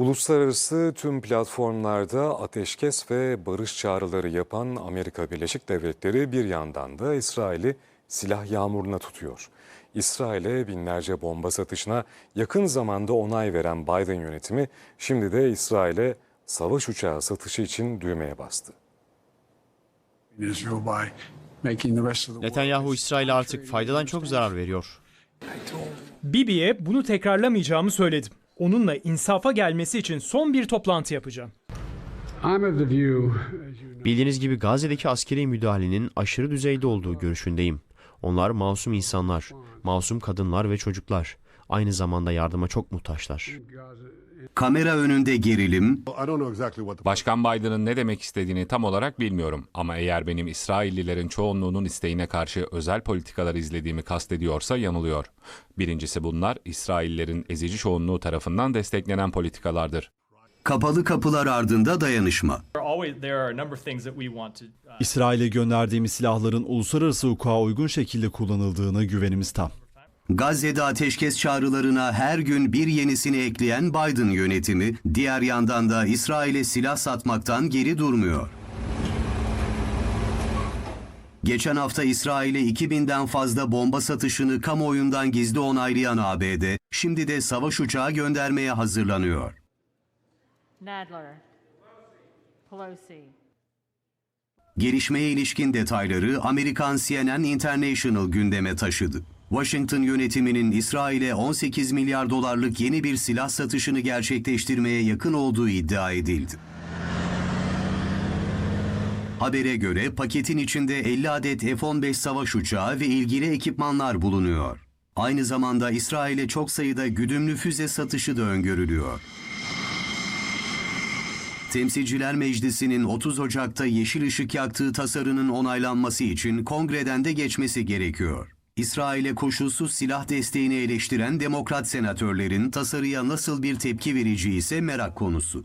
Uluslararası tüm platformlarda ateşkes ve barış çağrıları yapan Amerika Birleşik Devletleri bir yandan da İsrail'i silah yağmuruna tutuyor. İsrail'e binlerce bomba satışına yakın zamanda onay veren Biden yönetimi şimdi de İsrail'e savaş uçağı satışı için düğmeye bastı. Netanyahu İsrail'e artık faydadan çok zarar veriyor. Bibi'ye bunu tekrarlamayacağımı söyledim. Onunla insafa gelmesi için son bir toplantı yapacağım. Bildiğiniz gibi Gazze'deki askeri müdahalenin aşırı düzeyde olduğu görüşündeyim. Onlar masum insanlar, masum kadınlar ve çocuklar. Aynı zamanda yardıma çok muhtaçlar. Kamera önünde gerilim, Başkan Biden'ın ne demek istediğini tam olarak bilmiyorum ama eğer benim İsraillilerin çoğunluğunun isteğine karşı özel politikalar izlediğimi kastediyorsa yanılıyor. Birincisi bunlar İsraillerin ezici çoğunluğu tarafından desteklenen politikalardır. kapalı kapılar ardında dayanışma. There are always there are a number of things that we want to uh, İsrail'e gönderdiğimiz silahların uluslararası hukuka uygun şekilde kullanıldığına güvenimiz tam. Gazze'de ateşkes çağrılarına her gün bir yenisini ekleyen Biden yönetimi, diğer yandan da İsrail'e silah satmaktan geri durmuyor. Geçen hafta İsrail'e 2000'den fazla bomba satışını kamuoyundan gizli onaylayan ABD, şimdi de savaş uçağı göndermeye hazırlanıyor. Nadler. Pelosi. Gelişmeye ilişkin detayları Amerikan CNN International gündeme taşıdı. Washington yönetiminin İsrail'e 18 milyar dolarlık yeni bir silah satışını gerçekleştirmeye yakın olduğu iddia edildi. Habere göre paketin içinde 50 adet F-15 savaş uçağı ve ilgili ekipmanlar bulunuyor. Aynı zamanda İsrail'e çok sayıda güdümlü füze satışı da öngörülüyor. Temsilciler Meclisi'nin 30 Ocak'ta yeşil ışık yaktığı tasarının onaylanması için kongreden de geçmesi gerekiyor. İsrail'e koşulsuz silah desteğini eleştiren demokrat senatörlerin tasarıya nasıl bir tepki vereceği ise merak konusu.